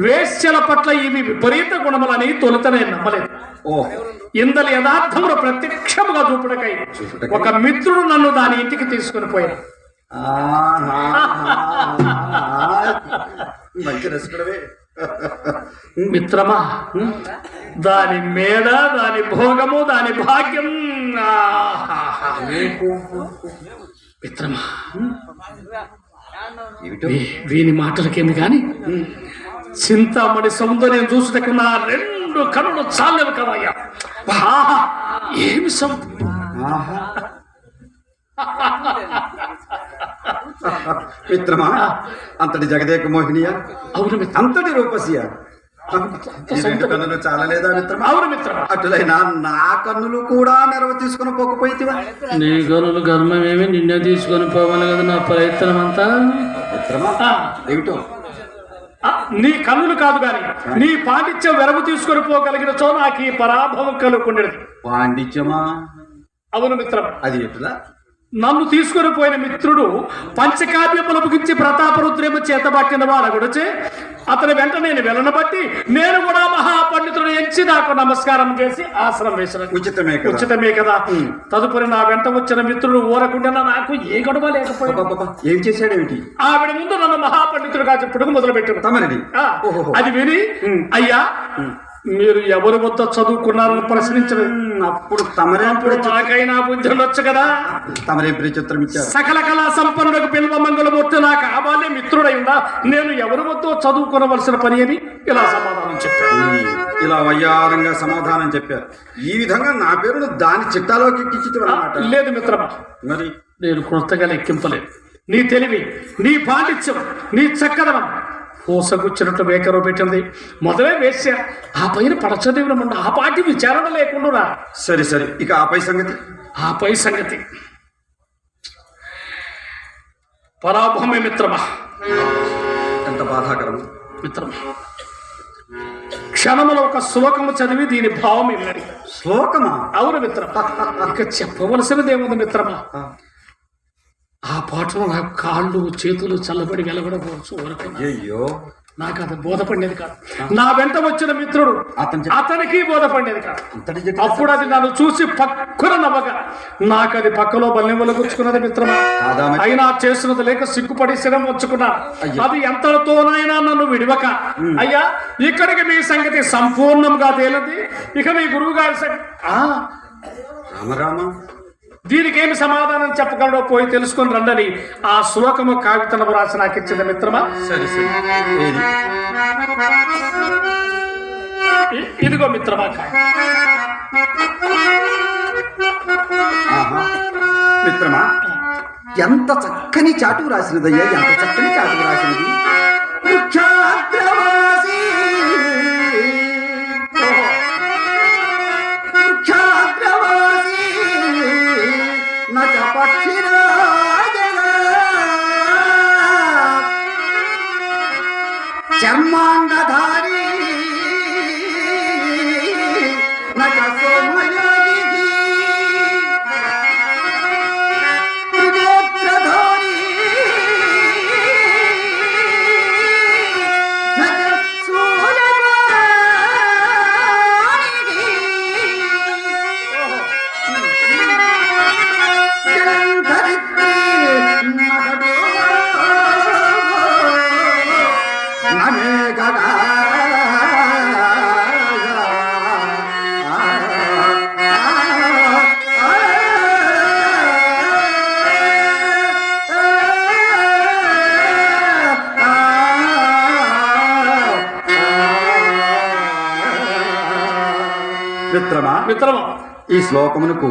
వేశ్యల పట్ల ఇవి విపరీత గుణములని తొలుత నేను నమ్మలేదు ఇందలి యథార్థములు ప్రత్యక్షముగా చూపుటకై ఒక మిత్రుడు నన్ను దాని ఇంటికి తీసుకుని పోయాడు. ఆహా. మంచి రసికుడవే. మిత్రమా దాని మేడ దాని భోగము దాని భాగ్యం. మిత్రమా వీని మాటలకేమి గాని చింతామణి సౌందర్యం చూసుటకు నా రెండు కనులు చాలేవు కదయ్యా. ఆహా, ఏమి. మిత్రమా అంతటి జగదేక మోహినియా? అవును అంతటి రూపసియ? ఈ రెండు కన్నులు చాలలేదా మిత్రమా? అవును మిత్రమా. అటులైనా నా కన్నులు కూడా నెరవ తీసుకుని పోకపోయితివా? నీ గనులు గర్మమేమి నిన్నే తీసుకొని పోవాలి కదా నా ప్రయత్నం అంతా మిత్రమా ఏమిటో? నీ కన్నులు కాదు గాని నీ పాండిత్యం వెరవు తీసుకొని పోగలిగిన చో నాకు ఈ పరాభవం కలుగుకుండేది పాండిత్యమా? అవును మిత్రం. అది ఎటులా? నన్ను తీసుకొని పోయిన మిత్రుడు పంచకావ్యముల ముగించి ప్రతాపరుద్రేమ చేతబట్టిన వాడగుడచే అతని వెంట నేను వెళ్ళను బట్టి నేను కూడా మహాపండితుడు ఎంచి నాకు నమస్కారం చేసి ఆసనం వేసిన ఉచితమే ఉచితమే కదా. తదుపరి నా వెంట వచ్చిన మిత్రుడు ఊరకుండా నాకు ఏ గొడవ లేకపోయింది? ఏం చేశాడేమిటి? ఆవిడ ముందు నన్ను మహాపండితుడుగా చెప్పుడుకు మొదలు పెట్టాను తమరిది. అది విని అయ్యా మీరు ఎవరి వద్ద చదువుకున్నారని ప్రశ్నించలేదు. ఉమ్, అప్పుడు తమరే అప్పుడు నాకైనా బుద్ధి ఉండొచ్చు కదా? తమరే ప్రత్యుత్తరం ఇచ్చారు. సకల కళా సంపన్నులకు పిల్వ మంగళమూర్తి నా కావాలి మిత్రుడై ఉందా నేను ఎవరి వద్ద చదువుకోవలసిన పని అని ఇలా సమాధానం చెప్పాను ఉమ్, ఇలా వయ్యారంగా సమాధానం చెప్పారు. ఈ విధంగా నా పేరును దాని చిట్టాలోకి అన్నమాట లేదు మిత్రమా. మరి? నేను కృతగా లెక్కింపలేదు నీ తెలివి నీ పాండిత్యం నీ చక్కదనం. పూసగుచ్చినట్టు వేకరో పెట్టింది. మొదలే వేశ్య ఆ పైన పడచదేవిన ముందు ఆ పాటి విచారణ లేకుండా సరే సరే ఇక ఆపై సంగతి. ఆ పై సంగతి. పరాభవమే మిత్రమా? ఎంత బాధాకరం. మిత్రమా? క్షణములో ఒక శ్లోకము చదివి దీని భావం ఇన్నది శ్లోకమా? అవును మిత్రమా. ఇక చెప్పవలసినది ఏముంది మిత్రమా? ఆ పాటలో నాకు కాళ్ళు చేతులు చల్లబడి వెలబడవచ్చు ఊరక అయ్యో నాకు అది బోధపడేది కాదు. నా వెంట వచ్చిన మిత్రుడు అతనికి బోధపడేది కాదు. అప్పుడు అది నన్ను చూసి పక్కున నవ్వగా నాకు అది పక్కలో బల్లెములు గుచ్చుకున్నది మిత్రమా? అయినా చేసినది లేక సిగ్గుపడి శరం వచ్చుకున్నా. అది ఎంతటితోనైనా నన్ను విడివక. అయ్యా ఇక్కడికి మీ సంగతి సంపూర్ణంగా తేలింది. ఇక మీ గురువు గారి సంగతి రామరామ దీనికి ఏమి సమాధానం చెప్పగలడో పోయి తెలుసుకొని రండని ఆ శ్లోకము కాగితము రాసి నాకు ఇచ్చింది మిత్రమా? సరే ఇదిగో మిత్రమా. మిత్రమా ఎంత చక్కని చాటుకు రాసినదయ్యా ఎంత చక్కని చాటుకు రాసినది? నచ పక్షిరాజన. గగా మిత్రమా? మిత్రమా? ఈ శ్లోకమునకు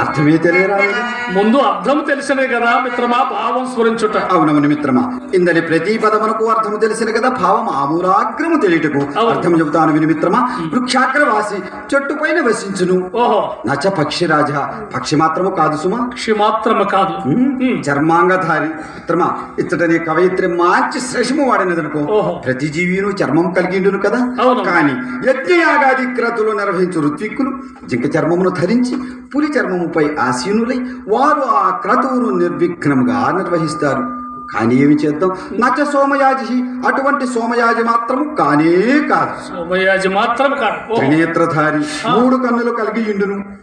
అర్థమే తెలియరాలేదు ముందు అర్థం తెలిసినది కదా మిత్రమా భావం స్ఫురించుట. అవునవును మిత్రమా. ఇందని ప్రతి పదమునకు అర్థము తెలిసిన కదా భావం ఆమూలాగ్రము తెలియటకు. అర్థం చెబుతాను విని మిత్రమా. వృక్షాగ్రవాసి చెట్టు పైన వసించును. ఓహో. నచ పక్షి రాజా. పక్షి మాత్రము కాదు సుమా. క్షిమాత్రము కాదు. ఉమ్, చర్మాంగధారి. మిత్రమా ఇతడని కవయిత్రి మంచి శ్రేషము వాడినదనుకో. ప్రతి జీవిను చర్మం కలిగిండును కదా. కానీ యజ్ఞయాగాది క్రతులు నిర్వహించు ఋత్విక్కులు. జింక చర్మమును ధరించి పులి చర్మముపై ఆసీనులై వారు ఆ క్రతువును నిర్విఘ్నముగా నిర్వహిస్తారు. కానీ ఏమి చేద్దాం? నచ్చ సోమయాజి అటువంటి సోమయాజి మాత్రము కానే కాదు. సోమయాజి మాత్రం కాదు. త్రినేత్రధారి మూడు కన్నులు కలిగి ఇండును.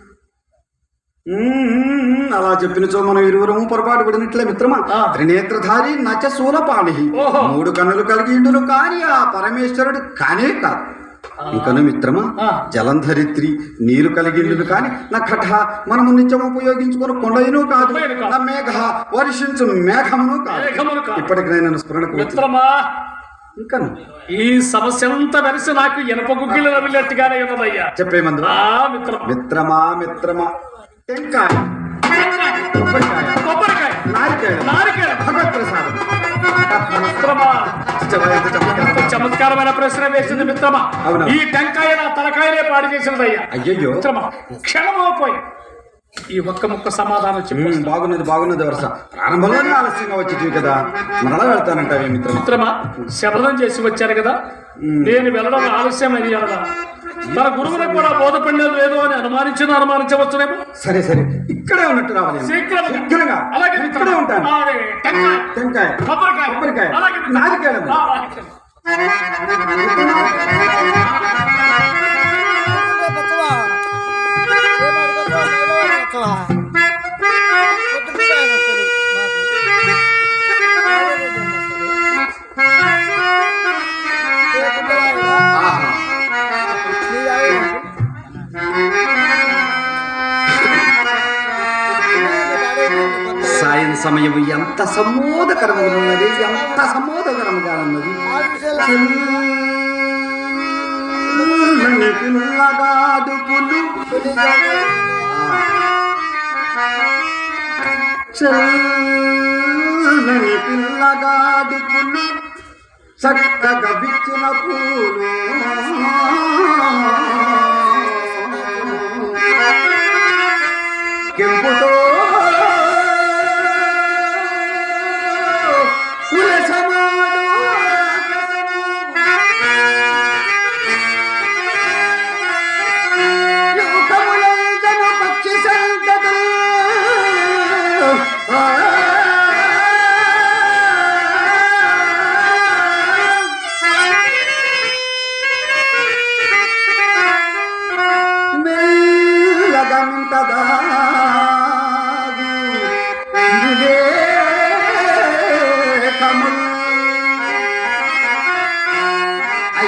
అలా చెప్పినచో మనం ఇరువురము పొరపాటు పడినట్లే మిత్రమా. త్రినేత్రధారి నచ శూలపాణి. మూడు కన్నులు కలిగి ఇండును. కానీ ఆ పరమేశ్వరుడు కానే కాదు. ఇంకను మిత్రమా? ఆ. జలంధరిత్రి నీరు కలిగిండును కానీ నా కఠ మనము నిత్యం ఉపయోగించుకుని కొండయును కాదు. నా మేఘ వర్షించు మేఘమును కాదు. ఇప్పటికి నేను స్మరణకు మిత్రమా? ఇంకను. ఈ సమస్య అంతా వెలిసి నాకు ఇనప గుగ్గిలు నవ్వినట్టుగానే ఉన్నదయ్యా. చెప్పే మందు ఆ మిత్రమా. మిత్రమా టెంకాయ. కొబ్బరికాయ. నారికాయ నారికేళ భగవత్ ప్రసాదం మిత్రమా? చమత్కారమైన ప్రశ్న వేసింది మిత్రమా? ఈ టెంకాయ నా తలకాయనే పాడి చేసినదయ్యా అయ్యయ్యో. మిత్రమా క్షణమైపోయి ఈ ఒక్క ముక్క సమాధానం చెప్పు. బాగున్నది బాగున్నది వరుస. ప్రారంభంలోనే ఆలస్యంగా వచ్చి కదా. మరలా వెళ్తానంటావే మిత్రమా? మిత్రమా శబదం చేసి వచ్చారు కదా? నేను వెళ్ళడం ఆలస్యమైంది కదా తన గురువులకు కూడా బోధపడినది లేదో అని అనుమానించిన అనుమానించవచ్చునేమో? సరే సరే. ఇక్కడే ఉన్నట్టు రావాలి. శీఘ్రం శీఘ్రంగా. అలాగే ఇక్కడే. ఉంటాను. టెంకాయ టెంకాయ కొబ్బరికాయ కొబ్బరికాయ సమయము ఎంత సమోదకరముగా ఉన్నది ఎంత సమోదకరముగా ఉన్నది చల్లని పిల్లగాడుపులు చక్కగా విచ్చిన పూలు. కెంపుతో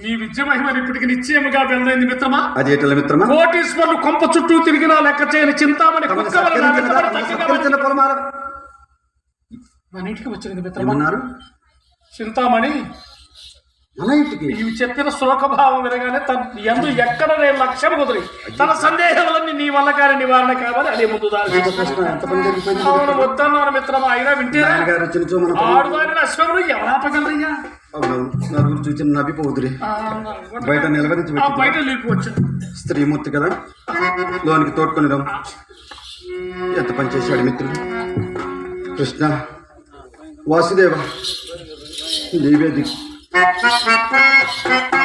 నీ విద్య మహిమని ఇప్పటికి నిశ్చయముగా వెళ్ళైంది మిత్రమా? అది ఎట్ల మిత్రమా? కోటీశ్వర్లు కొంప చుట్టూ తిరిగినా లెక్క చేయని చింతామణి మన ఇంటికి వచ్చింది మిత్రమా? ఏమన్నారు? చింతామణి నీవు చెప్పిన శోకభావం వినగానే తన ఎందు ఎక్కడ నేను లక్ష్యం కుదిరి. తన సందేహములన్నీ నీ వల్ల కానీ నివారణ కావాలి అదే ముందు అవును వద్దన్నాను మిత్రమా అయినా వింటే నాన్నగారు అశ్వములు ఎవరు ఆపగలరయ్యా? నలుగురు చూసి నవ్విపోదురే బయట నిలవరించి బయట వెళ్ళిపోవచ్చు స్త్రీమూర్తి కదా? లోనికి తోడుకొని ఎంత పని చేశాడు మిత్రుడు? కృష్ణ వాసుదేవ నీవే దిక్కు. మిత్రమా